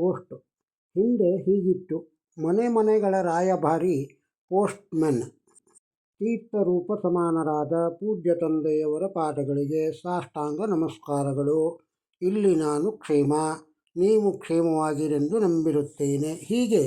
Post. ಹಿಂದೆ ಹೀಗಿತ್ತು. ಮನೆ ಮನೆಗಳ ರಾಯಭಾರಿ ಪೋಸ್ಟ್ಮನ್ ತೀರ್ಥರೂಪ ಸಮಾನರಾದ ಪೂಜ್ಯ ತಂದೆಯವರ ಪಾದಗಳಿಗೆ ಸಾಷ್ಟಾಂಗ ನಮಸ್ಕಾರಗಳು. ಇಲ್ಲಿ ನಾನು ಕ್ಷೇಮ, ನೀವು ಕ್ಷೇಮವಾಗಿರೆಂದು ನಂಬಿರುತ್ತೇನೆ. ಹೀಗೆ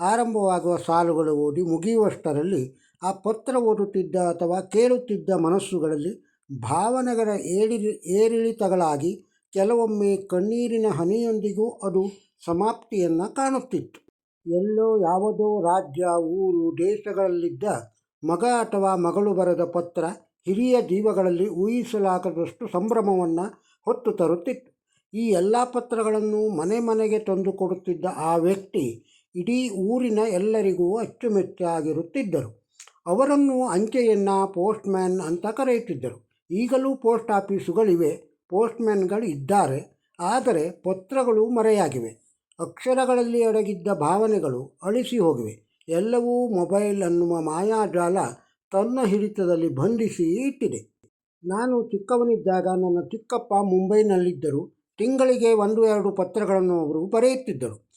ಆರಂಭವಾಗುವ ಸಾಲುಗಳು ಓದಿ ಮುಗಿಯುವಷ್ಟರಲ್ಲಿ ಆ ಪತ್ರ ಓದುತ್ತಿದ್ದ ಅಥವಾ ಕೇಳುತ್ತಿದ್ದ ಮನಸ್ಸುಗಳಲ್ಲಿ ಭಾವನೆಗಳ ಏಳಿರಿ ಏರಿಳಿತಗಳಾಗಿ ಕೆಲವೊಮ್ಮೆ ಕಣ್ಣೀರಿನ ಹನಿಯೊಂದಿಗೂ ಅದು ಸಮಾಪ್ತಿಯನ್ನು ಕಾಣುತ್ತಿತ್ತು. ಎಲ್ಲೋ ಯಾವುದೋ ರಾಜ್ಯ, ಊರು, ದೇಶಗಳಲ್ಲಿದ್ದ ಮಗ ಅಥವಾ ಮಗಳು ಬರೆದ ಪತ್ರ ಹಿರಿಯ ಜೀವಗಳಲ್ಲಿ ಊಹಿಸಲಾಗದಷ್ಟು ಸಂಭ್ರಮವನ್ನು ಹೊತ್ತು ತರುತ್ತಿತ್ತು. ಈ ಎಲ್ಲ ಪತ್ರಗಳನ್ನು ಮನೆ ಮನೆಗೆ ತಂದು ಕೊಡುತ್ತಿದ್ದ ಆ ವ್ಯಕ್ತಿ ಇಡೀ ಊರಿನ ಎಲ್ಲರಿಗೂ ಅಚ್ಚುಮೆಚ್ಚಾಗಿರುತ್ತಿದ್ದರು. ಅವರನ್ನು ಅಂಚೆಯನ್ನು ಪೋಸ್ಟ್ಮ್ಯಾನ್ ಅಂತ ಕರೆಯುತ್ತಿದ್ದರು. ಈಗಲೂ ಪೋಸ್ಟ್ ಆಫೀಸುಗಳಿವೆ ಪೋಸ್ಟ್ಮ್ಯಾನ್ಗಳು ಇದ್ದಾರೆ ಆದರೆ ಪತ್ರಗಳು ಮರೆಯಾಗಿವೆ. ಅಕ್ಷರಗಳಲ್ಲಿ ಅಡಗಿದ್ದ ಭಾವನೆಗಳು ಅಳಿಸಿ ಹೋಗಿವೆ. ಎಲ್ಲವೂ ಮೊಬೈಲ್ ಅನ್ನುವ ಮಾಯಾಜಾಲ ತನ್ನ ಹಿಡಿತದಲ್ಲಿ ಬಂಧಿಸಿ ಇಟ್ಟಿದೆ. ನಾನು ಚಿಕ್ಕವನಿದ್ದಾಗ ನನ್ನ ಚಿಕ್ಕಪ್ಪ ಮುಂಬೈನಲ್ಲಿದ್ದರು. ತಿಂಗಳಿಗೆ ಒಂದು ಎರಡು ಪತ್ರಗಳನ್ನು ಅವರು ಬರೆಯುತ್ತಿದ್ದರು.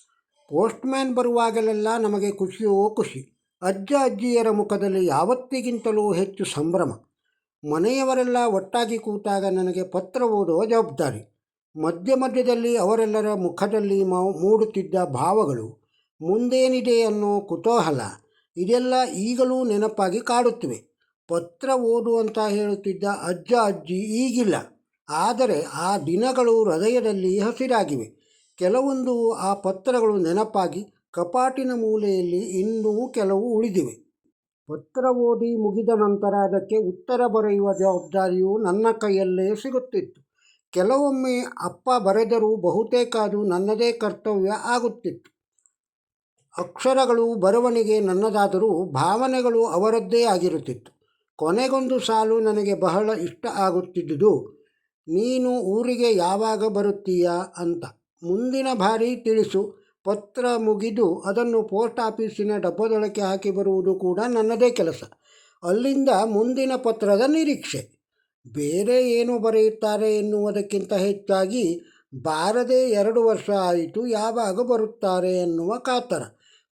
ಪೋಸ್ಟ್ಮ್ಯಾನ್ ಬರುವಾಗಲೆಲ್ಲ ನಮಗೆ ಖುಷಿಯೋ ಖುಷಿ. ಅಜ್ಜ ಅಜ್ಜಿಯರ ಮುಖದಲ್ಲಿ ಯಾವತ್ತಿಗಿಂತಲೂ ಹೆಚ್ಚು ಸಂಭ್ರಮ. ಮನೆಯವರೆಲ್ಲ ಒಟ್ಟಾಗಿ ಕೂತಾಗ ನನಗೆ ಪತ್ರ ಓದುವ ಜವಾಬ್ದಾರಿ. ಮಧ್ಯ ಮಧ್ಯದಲ್ಲಿ ಅವರೆಲ್ಲರ ಮುಖದಲ್ಲಿ ಮೂಡುತ್ತಿದ್ದ ಭಾವಗಳು ಮುಂದೇನಿದೆ ಅನ್ನೋ ಕುತೂಹಲ ಇದೆಲ್ಲ ಈಗಲೂ ನೆನಪಾಗಿ ಕಾಡುತ್ತಿವೆ. ಪತ್ರ ಓದು ಅಂತ ಹೇಳುತ್ತಿದ್ದ ಅಜ್ಜ ಅಜ್ಜಿ ಈಗಿಲ್ಲ. ಆದರೆ ಆ ದಿನಗಳು ಹೃದಯದಲ್ಲಿ ಹಸಿರಾಗಿವೆ. ಕೆಲವೊಂದು ಆ ಪತ್ರಗಳು ನೆನಪಾಗಿ ಕಪಾಟಿನ ಮೂಲೆಯಲ್ಲಿ ಇನ್ನೂ ಕೆಲವು ಉಳಿದಿವೆ. ಪತ್ರ ಓದಿ ಮುಗಿದ ನಂತರ ಅದಕ್ಕೆ ಉತ್ತರ ಬರೆಯುವ ಜವಾಬ್ದಾರಿಯು ನನ್ನ ಕೈಯಲ್ಲೇ ಸಿಗುತ್ತಿತ್ತು. ಕೆಲವೊಮ್ಮೆ ಅಪ್ಪ ಬರೆದರೂ ಬಹುತೇಕ ಅದು ನನ್ನದೇ ಕರ್ತವ್ಯ ಆಗುತ್ತಿತ್ತು. ಅಕ್ಷರಗಳು ಬರವಣಿಗೆ ನನ್ನದಾದರೂ ಭಾವನೆಗಳು ಅವರದ್ದೇ ಆಗಿರುತ್ತಿತ್ತು. ಕೊನೆಗೊಂದು ಸಾಲು ನನಗೆ ಬಹಳ ಇಷ್ಟ ಆಗುತ್ತಿದ್ದುದು, ನೀನು ಊರಿಗೆ ಯಾವಾಗ ಬರುತ್ತೀಯಾ ಅಂತ. ಮುಂದಿನ ಬಾರಿ ತಿಳಿಸು, ಪತ್ರ ಮುಗಿದು ಅದನ್ನು ಪೋಸ್ಟ್ ಆಫೀಸಿನ ಡಬ್ಬದೊಳಕ್ಕೆ ಹಾಕಿ ಬರುವುದು ಕೂಡ ನನ್ನದೇ ಕೆಲಸ. ಅಲ್ಲಿಂದ ಮುಂದಿನ ಪತ್ರದ ನಿರೀಕ್ಷೆ. ಬೇರೆ ಏನು ಬರೆಯುತ್ತಾರೆ ಎನ್ನುವುದಕ್ಕಿಂತ ಹೆಚ್ಚಾಗಿ ಬಾರದೆ ಎರಡು ವರ್ಷ ಆಯಿತು, ಯಾವಾಗ ಬರುತ್ತಾರೆ ಎನ್ನುವ ಕಾತರ.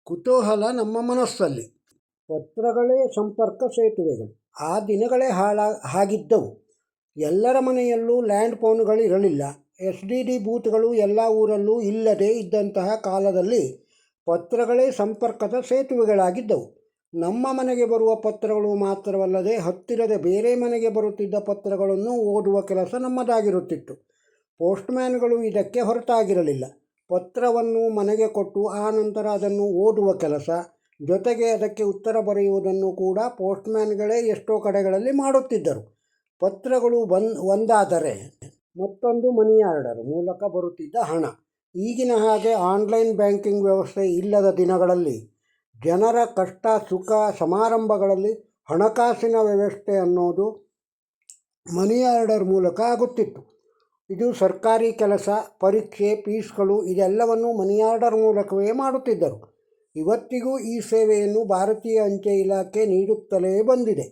ಕುತೂಹಲ ನಮ್ಮ ಮನಸ್ಸಲ್ಲಿ. ಪತ್ರಗಳೇ ಸಂಪರ್ಕ ಸೇತುವೆಗಳು. ಆ ದಿನಗಳೇ ಹಾಳ, ಹಾಗಿದ್ದವು. ಎಲ್ಲರ ಮನೆಯಲ್ಲೂ ಲ್ಯಾಂಡ್ ಫೋನ್ಗಳು ಇರಲಿಲ್ಲ ಎಸ್ ಡಿ ಡಿ ಬೂತ್ಗಳು ಎಲ್ಲ ಊರಲ್ಲೂ ಇಲ್ಲದೇ ಇದ್ದಂತಹ ಕಾಲದಲ್ಲಿ ಪತ್ರಗಳೇ ಸಂಪರ್ಕದ ಸೇತುವೆಗಳಾಗಿದ್ದವು. ನಮ್ಮ ಮನೆಗೆ ಬರುವ ಪತ್ರಗಳು ಮಾತ್ರವಲ್ಲದೆ ಹತ್ತಿರದ ಬೇರೆ ಮನೆಗೆ ಬರುತ್ತಿದ್ದ ಪತ್ರಗಳನ್ನು ಓದುವ ಕೆಲಸ ನಮ್ಮದಾಗಿರುತ್ತಿತ್ತು. ಪೋಸ್ಟ್ಮ್ಯಾನ್ಗಳು ಇದಕ್ಕೆ ಹೊರತಾಗಿರಲಿಲ್ಲ. ಪತ್ರವನ್ನು ಮನೆಗೆ ಕೊಟ್ಟು ಆ ನಂತರ ಅದನ್ನು ಓದುವ ಕೆಲಸ, ಜೊತೆಗೆ ಅದಕ್ಕೆ ಉತ್ತರ ಬರೆಯುವುದನ್ನು ಕೂಡ ಪೋಸ್ಟ್ಮ್ಯಾನ್ಗಳೇ ಎಷ್ಟೋ ಕಡೆಗಳಲ್ಲಿ ಮಾಡುತ್ತಿದ್ದರು. ಪತ್ರಗಳು ಬಂದ್, ಒಂದಾದರೆ ಮತ್ತೊಂದು ಮನಿ ಆರ್ಡರ್ ಮೂಲಕ ಬರುತ್ತಿದ್ದ ಹಣ. ಈಗಿನ ಹಾಗೆ ಆನ್ಲೈನ್ ಬ್ಯಾಂಕಿಂಗ್ ವ್ಯವಸ್ಥೆ ಇಲ್ಲದ ದಿನಗಳಲ್ಲಿ ಜನರ ಕಷ್ಟ, ಸುಖ ಸಮಾರಂಭಗಳಲ್ಲಿ ಹಣಕಾಸಿನ ವ್ಯವಸ್ಥೆ ಅನ್ನೋದು ಮನಿ ಆರ್ಡರ್ ಮೂಲಕ ಆಗುತ್ತಿತ್ತು. ಇದು ಸರ್ಕಾರಿ ಕೆಲಸ, ಪರೀಕ್ಷೆ, ಫೀಸ್ಗಳು ಇದೆಲ್ಲವನ್ನು ಮನಿ ಆರ್ಡರ್ ಮೂಲಕವೇ ಮಾಡುತ್ತಿದ್ದರು. ಇವತ್ತಿಗೂ ಈ ಸೇವೆಯನ್ನು ಭಾರತೀಯ ಅಂಚೆ ಇಲಾಖೆ ನೀಡುತ್ತಲೇ ಬಂದಿದೆ.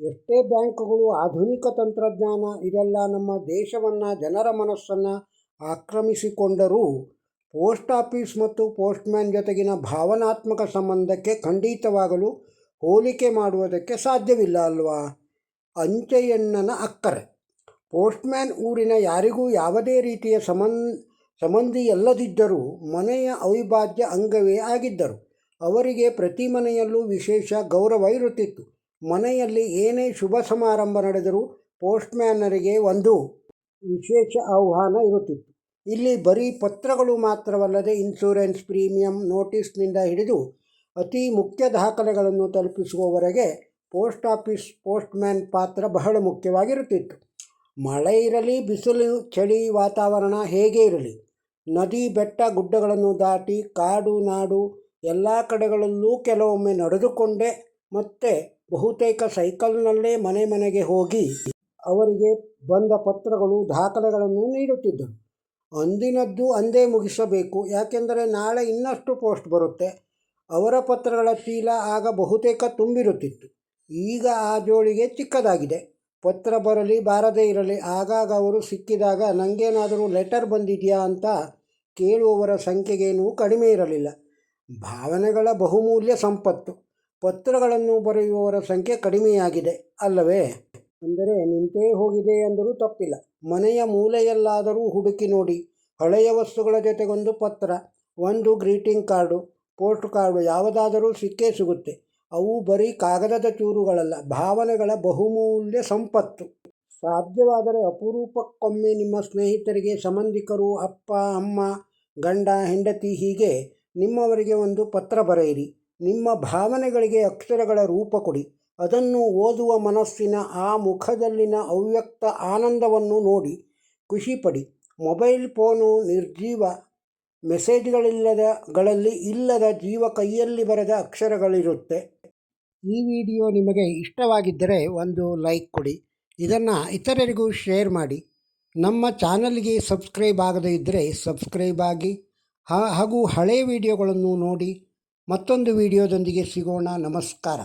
ಎಷ್ಟೇ ಬ್ಯಾಂಕ್ಗಳು ಆಧುನಿಕ ತಂತ್ರಜ್ಞಾನ ಇದೆಲ್ಲ ನಮ್ಮ ದೇಶವನ್ನು, ಜನರ ಮನಸ್ಸನ್ನು ಆಕ್ರಮಿಸಿಕೊಂಡರೂ ಪೋಸ್ಟ್ ಆಫೀಸ್ ಮತ್ತು ಪೋಸ್ಟ್ಮ್ಯಾನ್ ಜೊತೆಗಿನ ಭಾವನಾತ್ಮಕ ಸಂಬಂಧಕ್ಕೆ ಖಂಡಿತವಾಗಲು ಹೋಲಿಕೆ ಮಾಡುವುದಕ್ಕೆ ಸಾಧ್ಯವಿಲ್ಲ ಅಲ್ವಾ? ಅಂಚೆಯಣ್ಣನ ಅಕ್ಕರೆ. ಪೋಸ್ಟ್ಮ್ಯಾನ್ ಊರಿನ ಯಾರಿಗೂ ಯಾವುದೇ ರೀತಿಯ ಸಮನ್, ಸಂಬಂಧಿಯಲ್ಲದಿದ್ದರೂ ಮನೆಯ ಅವಿಭಾಜ್ಯ ಅಂಗವೇ ಆಗಿದ್ದರು. ಅವರಿಗೆ ಪ್ರತಿ ಮನೆಯಲ್ಲೂ ವಿಶೇಷ ಗೌರವ ಇರುತ್ತಿತ್ತು. ಮನೆಯಲ್ಲಿ ಏನೇ ಶುಭ ಸಮಾರಂಭ ನಡೆದರೂ ಪೋಸ್ಟ್ಮ್ಯಾನರಿಗೆ ಒಂದು ವಿಶೇಷ ಆಹ್ವಾನ ಇರುತ್ತಿತ್ತು. ಇಲ್ಲಿ ಬರೀ ಪತ್ರಗಳು ಮಾತ್ರವಲ್ಲದೆ ಇನ್ಶೂರೆನ್ಸ್ ಪ್ರೀಮಿಯಂ ನೋಟಿಸ್ನಿಂದ ಹಿಡಿದು ಅತಿ ಮುಖ್ಯ ದಾಖಲೆಗಳನ್ನು ತಲುಪಿಸುವವರೆಗೆ ಪೋಸ್ಟ್ ಆಫೀಸ್ ಪೋಸ್ಟ್ಮ್ಯಾನ್ ಪಾತ್ರ ಬಹಳ ಮುಖ್ಯವಾಗಿರುತ್ತಿತ್ತು. ಮಳೆ ಇರಲಿ, ಬಿಸಿಲು, ಚಳಿ ವಾತಾವರಣ ಹೇಗೆ ಇರಲಿ, ನದಿ, ಬೆಟ್ಟ, ಗುಡ್ಡಗಳನ್ನು ದಾಟಿ ಕಾಡು, ನಾಡು ಎಲ್ಲ ಕಡೆಗಳಲ್ಲೂ ಕೆಲವೊಮ್ಮೆ ನಡೆದುಕೊಂಡೆ ಮತ್ತೆ ಬಹುತೇಕ ಸೈಕಲ್ನಲ್ಲೇ ಮನೆ ಮನೆಗೆ ಹೋಗಿ ಅವರಿಗೆ ಬಂದ ಪತ್ರಗಳು, ದಾಖಲೆಗಳನ್ನು ನೀಡುತ್ತಿದ್ದರು ಅಂದಿನದ್ದು ಅಂದೇ ಮುಗಿಸಬೇಕು. ಯಾಕೆಂದರೆ ನಾಳೆ ಇನ್ನಷ್ಟು ಪೋಸ್ಟ್ ಬರುತ್ತೆ. ಅವರ ಪತ್ರಗಳ ಚೀಲ ಆಗ ಬಹುತೇಕ ತುಂಬಿರುತ್ತಿತ್ತು. ಈಗ ಆ ಜೋಳಿಗೆ ಚಿಕ್ಕದಾಗಿದೆ. ಪತ್ರ ಬರಲಿ, ಬಾರದೇ ಇರಲಿ, ಆಗಾಗ ಅವರು ಸಿಕ್ಕಿದಾಗ ನನಗೇನಾದರೂ ಲೆಟರ್ ಬಂದಿದೆಯಾ ಅಂತ ಕೇಳುವವರ ಸಂಖ್ಯೆಗೇನೂ ಕಡಿಮೆ ಇರಲಿಲ್ಲ. ಭಾವನೆಗಳ ಬಹುಮೂಲ್ಯ ಸಂಪತ್ತು. ಪತ್ರಗಳನ್ನು ಬರೆಯುವವರ ಸಂಖ್ಯೆ ಕಡಿಮೆಯಾಗಿದೆ, ಅಲ್ಲವೇ? ಅಂದರೆ ನಿಂತೇ ಹೋಗಿದೆ ಎಂದರೂ ತಪ್ಪಿಲ್ಲ. ಮನೆಯ ಮೂಲೆಯಲ್ಲಾದರೂ ಹುಡುಕಿ ನೋಡಿ. ಹಳೆಯ ವಸ್ತುಗಳ ಜೊತೆಗೊಂದು ಪತ್ರ, ಒಂದು ಗ್ರೀಟಿಂಗ್ ಕಾರ್ಡು, ಪೋಸ್ಟ್ ಕಾರ್ಡು, ಯಾವುದಾದರೂ ಸಿಕ್ಕೇ ಸಿಗುತ್ತೆ. ಅವು ಬರೀ ಕಾಗದದ ಚೂರುಗಳಲ್ಲ, ಭಾವನೆಗಳ ಬಹುಮೂಲ್ಯ ಸಂಪತ್ತು. ಸಾಧ್ಯವಾದರೆ ಅಪರೂಪಕ್ಕೊಮ್ಮೆ ನಿಮ್ಮ ಸ್ನೇಹಿತರಿಗೆ, ಸಂಬಂಧಿಕರು, ಅಪ್ಪ, ಅಮ್ಮ, ಗಂಡ, ಹೆಂಡತಿ ಹೀಗೆ ನಿಮ್ಮವರಿಗೆ ಒಂದು ಪತ್ರ ಬರೆಯಿರಿ. ನಿಮ್ಮ ಭಾವನೆಗಳಿಗೆ ಅಕ್ಷರಗಳ ರೂಪ ಕೊಡಿ. ಅದನ್ನು ಓದುವ ಮನಸ್ಸಿನ ಆ ಮುಖದಲ್ಲಿನ ಅವ್ಯಕ್ತ ಆನಂದವನ್ನು ನೋಡಿ ಖುಷಿಪಡಿ. ಮೊಬೈಲ್ ಫೋನು ನಿರ್ಜೀವ ಮೆಸೇಜ್ಗಳಿಲ್ಲದ ಗಳಲ್ಲಿ ಇಲ್ಲದ ಜೀವ ಕೈಯಲ್ಲಿ ಬರೆದ ಅಕ್ಷರಗಳಿರುತ್ತೆ. ಈ ವಿಡಿಯೋ ನಿಮಗೆ ಇಷ್ಟವಾಗಿದ್ದರೆ ಒಂದು ಲೈಕ್ ಕೊಡಿ. ಇದನ್ನು ಇತರರಿಗೂ ಶೇರ್ ಮಾಡಿ. ನಮ್ಮ ಚಾನಲ್ಗೆ ಸಬ್ಸ್ಕ್ರೈಬ್ ಆಗದೇ ಇದ್ದರೆ ಸಬ್ಸ್ಕ್ರೈಬ್ ಆಗಿ. ಹಾಗೂ ಹಳೆಯ ವಿಡಿಯೋಗಳನ್ನು ನೋಡಿ ಮತ್ತೊಂದು ವಿಡಿಯೋದೊಂದಿಗೆ ಸಿಗೋಣ. ನಮಸ್ಕಾರ.